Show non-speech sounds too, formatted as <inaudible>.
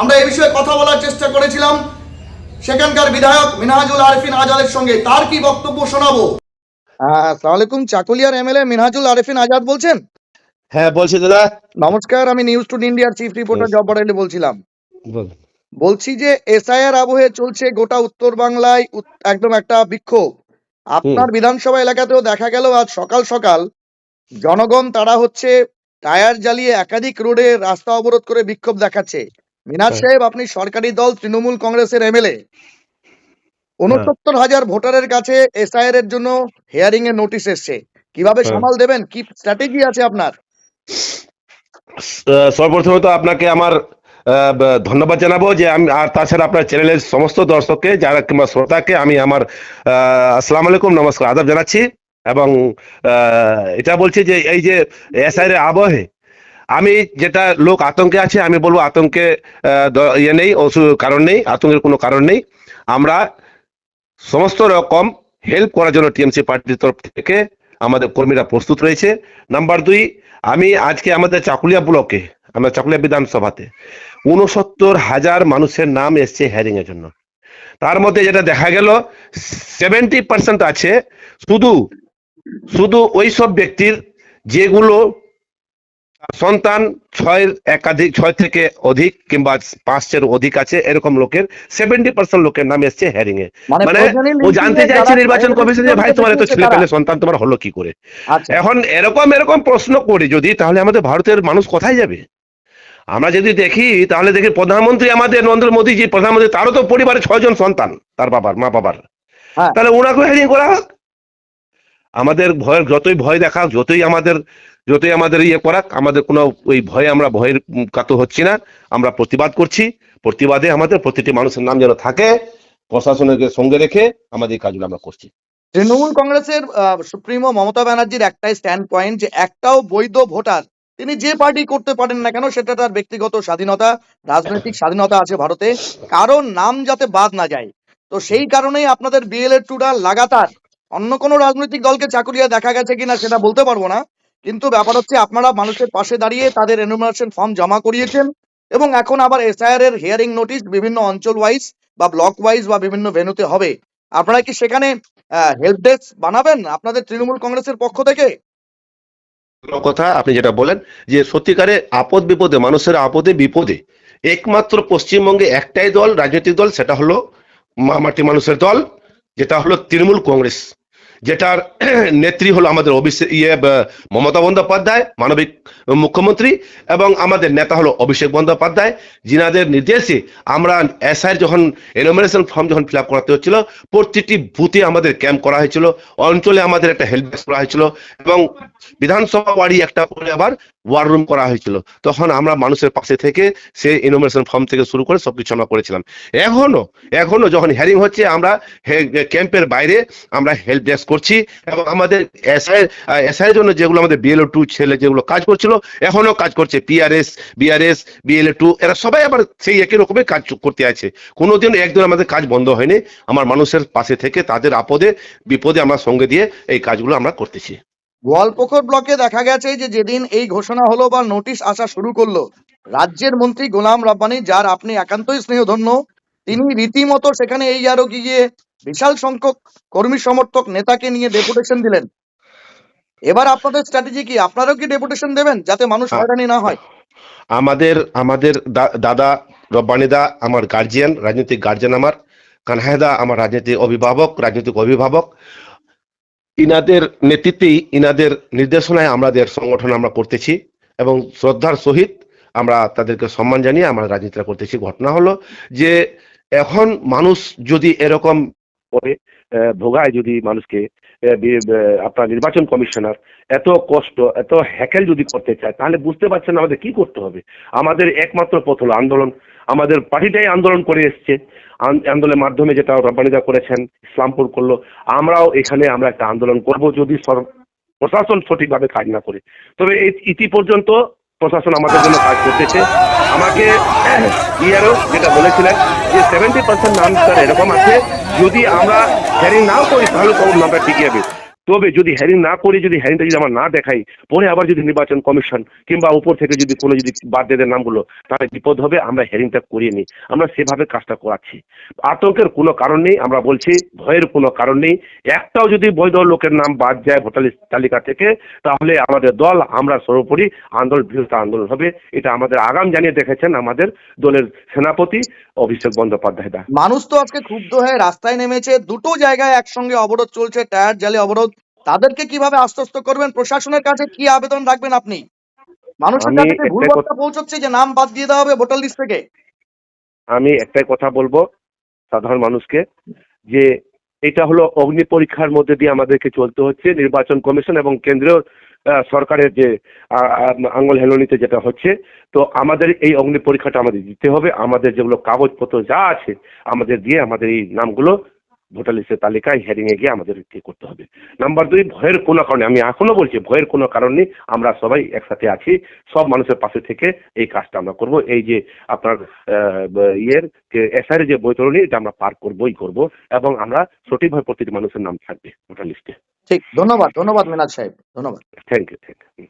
আমরা এই বিষয়ে কথা বলার চেষ্টা করেছিলাম। সেখানকার বিধায়ক মিনহাজুল আরিফিন আজাদের সঙ্গে। তার কি বক্তব্য শোনাবো? আসসালামু আলাইকুম চাকুলিয়ার এমএলএ মিনহাজুল আরিফিন আজাদ বলছেন? হ্যাঁ বলছি দাদা। নমস্কার আমি নিউজ টুডে ইন্ডিয়ার চিফ রিপোর্টার. জব্বার বলছিলাম। বলছি যে এসআইআর আবহে চলছে গোটা উত্তর বাংলায় একদম একটা বিক্ষোভ। আপনার বিধানসভা এলাকাতেও দেখা গেল আজ সকাল সকাল জনগণ তারা হচ্ছে টায়ার জ্বালিয়ে একাধিক রোডে রাস্তা অবরোধ করে বিক্ষোভ দেখাচ্ছে। মিনাজ হ্যাঁ। সাহেব আপনি সরকারি দল তৃণমূল কংগ্রেসের এমএলএ উনসত্তর হাজার ভোটারের কাছে এসআইআর এর জন্য হেয়ারিং এর নোটিশ এসছে। কীভাবে হ্যাঁ। সামাল দেবেন? কি স্ট্র্যাটেজি আছে আপনার? আহ, সর্বপ্রথমত আপনাকে আমার ধন্যবাদ জানাব যে আমি আর তাছাড়া আপনার চ্যানেলের সমস্ত দর্শককে যারা কিংবা শ্রোতাকে আমি আমার আহ, আসসালামু আলাইকুম নমস্কার আদাব জানাচ্ছি। এবং আহ, এটা বলছি যে এই যে এসআইয়ের আবহে আমি যেটা লোক আতঙ্কে আছে, আমি বলব আতঙ্কে ইয়ে নেই কারণ নেই, আতঙ্কের কোনো কারণ নেই। আমরা সমস্ত রকম হেল্প করার জন্য টিএমসি পার্টির তরফ থেকে আমাদের কর্মীরা প্রস্তুত রয়েছে। নাম্বার দুই, আমি আজকে আমাদের চাকুলিয়া ব্লকে, আমরা চাকুলিয়া বিধানসভাতে উনসত্তর হাজার মানুষের নাম এসছে হ্যারিং এর জন্য। তার মধ্যে যেটা দেখা গেল সেভেন্টি পার্সেন্ট আছে শুধু শুধু ওই সব ব্যক্তির যেগুলো সন্তান ছয়ের একাধিক ছয় থেকে অধিক কিংবা পাঁচের অধিক আছে এরকম লোকের সেভেন্টি পার্সেন্ট লোকের নাম এসছে হ্যারিং এ। মানে ও জানতে চাইছে নির্বাচন কমিশন যে ভাই তোমার এত ছেলে পেলে সন্তান তোমার হলো কি করে? আচ্ছা। এখন এরকম এরকম প্রশ্ন করি যদি তাহলে আমাদের ভারতের মানুষ কোথায় যাবে? আমরা যদি দেখি তাহলে দেখি প্রধানমন্ত্রী আমাদের নরেন্দ্র মোদী যে প্রধানমন্ত্রী তারও তো পরিবারে ছয়জন সন্তান তার বাবার মা বাবার। হ্যাঁ। তাহলে ওনাকে হ্যারিং করা হোক। আমাদের ভয়ের, যতই ভয় দেখা যতই আমাদের যতই আমাদের ইয়ে করাক, আমাদের কোনো ওই ভয়ে আমরা ভয়ের কাতো হচ্ছি না। আমরা প্রতিবাদ করছি। প্রতিবাদে আমাদের প্রতিটি মানুষের নাম যেন থাকে, প্রশাসনকে সঙ্গে রেখে আমাদের এই কাজগুলো আমরা করছি। তৃণমূল কংগ্রেসের সুপ্রিমো মমতা ব্যানার্জির একটাই স্ট্যান্ড পয়েন্ট যে একটাও বৈধ ভোটার, তিনি যে পার্টি করতে পারেন না কেন, সেটা তার ব্যক্তিগত স্বাধীনতা, রাজনৈতিক স্বাধীনতা আছে ভারতে কারণ নাম যাতে বাদ না যায়। তো সেই কারণেই আপনাদের বিএলএ টুডা লাগাতার অন্য কোনো রাজনৈতিক দলকে চাকুরিয়া দেখা গেছে কিনা সেটা বলতে পারব না, কিন্তু ব্যাপার হচ্ছে আপনারা মানুষের পাশে দাঁড়িয়ে তাদের এনুমারেশন ফর্ম জমা করিয়েছেন এবং এখন আবার এসআইআর এর হিয়ারিং নোটিশ বিভিন্ন অঞ্চল ওয়াইজ বা ব্লক ওয়াইজ বা বিভিন্ন ভেন্যুতে হবে। আপনারা কি সেখানে হেল্প ডেস্ক বানাবেন আপনাদের তৃণমূল কংগ্রেসের পক্ষ থেকে? কথা আপনি যেটা বলেন যে সত্যিকারে আপদ বিপদে, মানুষের আপদে বিপদে, একমাত্র পশ্চিমবঙ্গে একটাই দল, রাজনৈতিক দল, সেটা হলো মাটি মানুষের দল, যেটা হলো তৃণমূল কংগ্রেস। যেটার <clears throat> নেত্রী হলো আমাদের অভিষেক ইয়ে মমতা বন্দ্যোপাধ্যায়, মানবিক মুখ্যমন্ত্রী এবং আমাদের নেতা হলো অভিষেক বন্দ্যোপাধ্যায়। যিনাদের নির্দেশে আমরা এসআই যখন এনোমিনেশন ফর্ম যখন ফিল আপ করাতে হচ্ছিল, প্রতিটি বুথে আমাদের ক্যাম্প করা হয়েছিল। অঞ্চলে আমাদের একটা হেল্প করা হয়েছিল এবং বিধানসভা বাড়ি একটা করে আবার ওয়ার রুম করা হয়েছিল। তখন আমরা মানুষের পাশে থেকে সেই ইনোমিনেশন ফর্ম থেকে শুরু করে সবকিছু আমরা করেছিলাম। এখনও এখনও যখন হ্যারিং হচ্ছে, আমরা ক্যাম্পের বাইরে আমরা হেল্প ডেস্ক করছি এবং আমাদের এসআই এসআই জন্য যেগুলো আমাদের বিএলও টু ছেলে যেগুলো কাজ করছিল, এখনও কাজ করছে পিআরএস বিআরএস বিএলএ টু এরা সবাই আবার সেই একই রকমের কাজ করতে আছে। কোনোদিন একদিন আমাদের কাজ বন্ধ হয়নি। আমার মানুষের পাশে থেকে তাদের আপদে, বিপদে আমরা সঙ্গে দিয়ে এই কাজগুলো আমরা করতেছি। গোয়ালপুকুর ব্লকে দেখা গেছে যে যেদিন এই ঘোষণা হলো বা নোটিশ আসা শুরু করল রাজ্যের মন্ত্রী গোলাম রাব্বানি যার আপনি একান্তই স্নেহধন্য তিনি রীতিমতো সেখানে এই আরও গিয়ে বিশাল সংখ্যক কর্মী সমর্থক নেতাকে নিয়ে ডেপুটেশন দিলেন। এবার আপনাদের স্ট্র্যাটেজি কি? আপনারাও কি ডেপুটেশন দেবেন যাতে মানুষ হ্যাঁ। হয়রানি না হয়? আমাদের আমাদের দাদা রব্বানিদা আমার গার্জিয়ান রাজনৈতিক গার্জিয়ান আমার কানহায়দা আমার রাজনৈতিক অভিভাবক রাজনৈতিক অভিভাবক। ইনাদের নেতৃত্বেই ইনাদের নির্দেশনায় আমাদের সংগঠন আমরা করতেছি এবং শ্রদ্ধার সহিত আমরা তাদেরকে সম্মান জানিয়ে আমরা রাজনীতিটা করতেছি। ঘটনা হলো যে এখন মানুষ যদি এরকম করে ভোগায় যদি মানুষকে আপনার নির্বাচন কমিশনার এত কষ্ট, এত হ্যাকেল যদি করতে চায়, তাহলে বুঝতে পারছেন আমাদের কি করতে হবে। আমাদের একমাত্র পথ হলো আন্দোলন। আমাদের পার্টিটাই আন্দোলন করে এসছে। আন্দোলনের মাধ্যমে যেটা রব্বানিদা করেছেন, ইসলামপুর করল। আমরাও এখানে আমরা একটা আন্দোলন করব যদি প্রশাসন সঠিকভাবে কাজ না করে। তবে ইতি পর্যন্ত প্রশাসন আমাদের জন্য কাজ করতেছে। আমাকে <clears throat> ইয়ারও যেটা বলেছিলেন যে সেভেন্টি পার্সেন্ট নাম স্যার এরকম আছে। যদি আমরা হ্যারিং নাও করি, তাহলে তখন নামটা টিকে যাবে তবে যদি হ্যারিং না করে, যদি হ্যারিংটা যদি আমরা না দেখাই, পরে আবার যদি নির্বাচন কমিশন কিংবা উপর থেকে যদি কোনো যদি বাদ দিয়ে নামগুলো, তাহলে বিপদ হবে, আমরা হ্যারিংটা করিয়ে নিই। আমরা সেভাবে কাজটা করাচ্ছি। আতঙ্কের কোনো কারণ নেই, আমরা বলছি ভয়ের কোনো কারণ নেই। একটাও যদি বৈধ লোকের নাম বাদ যায় ভোটার তালিকা থেকে, তাহলে আমাদের দল, আমরা সর্বোপরি আন্দোলন বৃহত্তর আন্দোলন হবে। এটা আমাদের আগাম জানিয়ে দেখেছেন আমাদের দলের সেনাপতি অভিষেক বন্দ্যোপাধ্যায় মানুষ তো আজকে ক্ষুব্ধ হয়ে রাস্তায় নেমেছে, দুটো জায়গায় একসঙ্গে অবরোধ চলছে, টায়ার জালে অবরোধ। তাদেরকে কীভাবে আশ্বস্ত করবেন? প্রশাসনের কাছে কি আবেদন রাখবেন আপনি? মানুষের কাছে ভুল বার্তা পৌঁছচ্ছে যে নাম বাদ দিয়ে দেওয়া হবে ভোটার লিস্ট থেকে। আমি একটাই কথা বলব সাধারণ মানুষকে যে এটা হলো অগ্নি পরীক্ষার মধ্যে দিয়ে আমাদেরকে চলতে হচ্ছে। নির্বাচন কমিশন এবং কেন্দ্রীয় সরকারের যে আঙুল হেলনিতে যেটা হচ্ছে তো আমাদের এই অগ্নি পরীক্ষাটা আমাদের দিতে হবে। আমাদের যেগুলো কাগজপত্র যা আছে আমাদের দিয়ে আমাদের এই নামগুলো ভোটার লিস্টের তালিকায় এ গিয়ে আমাদের কি করতে হবে। নাম্বার দুই ভয়ের কোনো কারণে আমি এখনও বলছি ভয়ের কোনো কারণ নেই আমরা সবাই একসাথে আছি সব মানুষের পাশে থেকে এই কাজটা আমরা করব। এই যে আপনার ইয়ের এসআর যে বৈতরণী এটা আমরা পার করবই করব এবং আমরা সঠিকভাবে প্রতিটি মানুষের নাম থাকবে ভোটার লিস্টে ঠিক ধন্যবাদ ধন্যবাদ মিনাজ সাহেব ধন্যবাদ। Thank you thank you